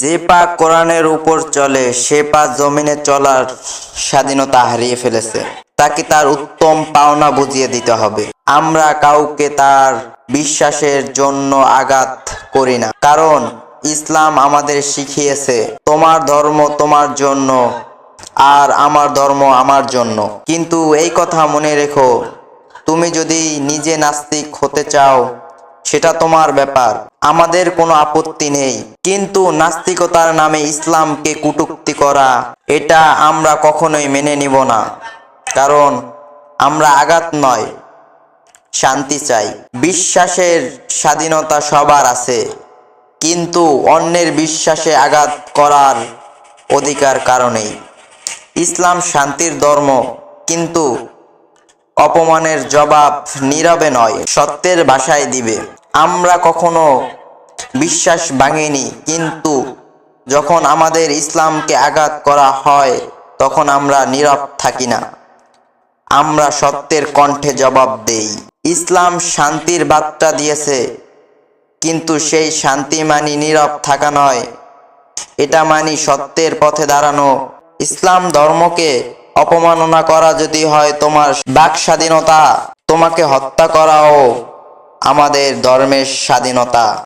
যে পা কোরআনের উপর চলে সে পা জমিনে চলার স্বাধীনতা হারিয়ে ফেলেছে। তাকে তার উত্তম পাওনা বুঝিয়ে দিতে হবে। আমরা কাউকে তার বিশ্বাসের জন্য আঘাত করি না। কারণ, ইসলাম আমাদের শিখিয়েছে, তোমার ধর্ম তোমার জন্য, আর আমার ধর্ম আমার জন্য। কিন্তু এই কথা মনে রেখো, তুমি যদি নিজে নাস্তিক হতে চাও সেটা তোমার ব্যাপার। আমাদের কোনো আপত্তি নেই। কিন্তু নাস্তিকতার নামে ইসলামকে কটূক্তি করা, এটা আমরা কখনোই মেনে নিব না। কারণ আমরা আঘাত নয়, শান্তি চাই। বিশ্বাসের স্বাধীনতা সবার আছে। কিন্তু অন্যের বিশ্বাসে আঘাত করার অধিকার কারণেই। ইসলাম শান্তির ধর্ম, কিন্তু অপমানের জবাব নীরবে নয়, সত্যের ভাষায় দিবে। আমরা কখনো বিশ্বাস ভাঙিনি, কিন্তু যখন আমাদের ইসলামকে আঘাত করা হয়, তখন আমরা নীরব থাকি না। আমরা সত্যের কণ্ঠে জবাব দেই। ইসলাম শান্তির বার্তা দিয়েছে, কিন্তু সেই শান্তি মানি নীরব থাকা নয়। এটা মানি সত্যের পথে দাঁড়ানো। ইসলাম ধর্মকে অপমাননা করা যদি হয় তোমার বাক স্বাধীনতা তোমাকে হত্যা করাও আমাদের ধর্মের স্বাধীনতা।